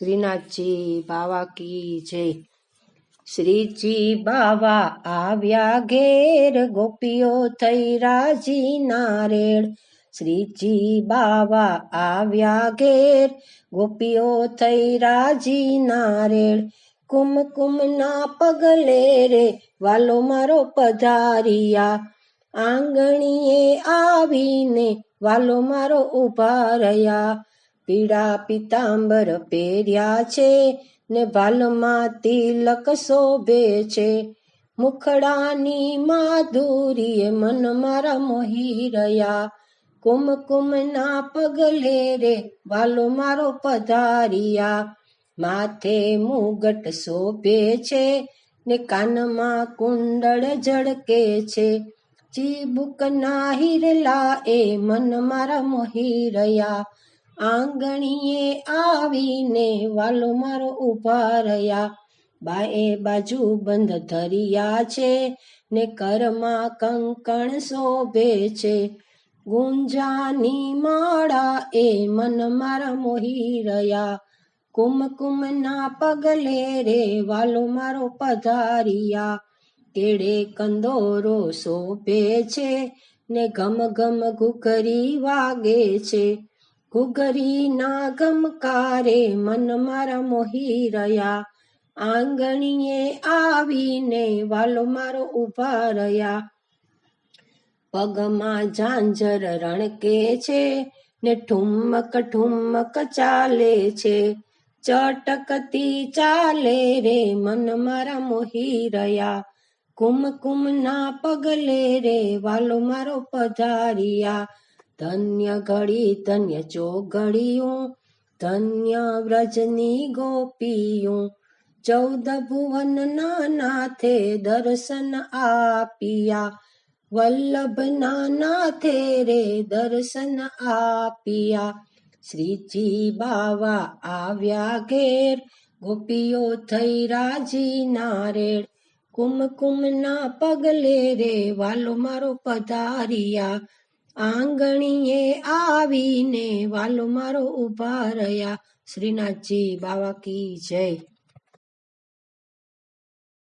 શ્રીનાથજી બાવા કી જય. શ્રીજી બાવા આવ્યા ઘેર, ગોપીઓ થઈ રાજી નારેળ. શ્રીજી બાવા આવ્યા ઘેર, ગોપીઓ થઈ રાજી નારેળ. કુમકુમ ના પગલે રે, વાલો મારો પધારિયા. આંગણીએ આવીને વાલો મારો ઊભા રહ્યા. પીળા પિતાંબર પહેર્યા છે ને વાલમાં તિલક શોભે છે. મુખડાની માધુરીએ મન મારા મોહી રહ્યા. કુમકુમના પગલે રે વાલો મારો પધારિયા. માથે મુગટ શોભે છે ને કાનમાં કુંડળ ઝળકે છે. ચીબુકના હિરલા એ મન મારા મોહી રહ્યા. આંગણીએ આવીને વાલો મારો ઊભા રહ્યા. બાએ બાજુ બંધ ધરિયા છે ને કરમાં કંકણ શોભે છે. ગુંજાની માળા એ મન મારા મોહી રહ્યા. કુમકુમના પગલે રે વાલો મારો પધારિયા. કેડે કંદોરો શોભે છે ને ગમ ગમ ઘુકરી વાગે છે. ઘુઘરીના ગમકારે મન મારા મોહી રહ્યા આંગણીએ આવીને વાલો મારો ઊભા રહ્યા પગમાં ઝાંઝર રણકે છે ને ઠુમક ઠુમક ચાલે છે ચટકતી ચાલે રે મન મારા મોહી રહ્યા કુમકુમના પગલે રે વાલો મારો પધારિયા ધન્ય ઘડી ધન્ય ચોઘડિયું ધન્ય વ્રજની ગોપીયું ચૌદ ભુવન નાથે દર્શન આપિયા વલ્લભ નાથે રે દર્શન આપિયા શ્રીજી બાવા આવ્યા ઘેર ગોપીઓ થઈ રાજી નારેળ કુમકુમના પગલે રે વાલો મારો પધારિયા આંગણીએ આવીને વાલો મારો ઊભા રહ્યા. શ્રીનાથજી બાવા કી જય.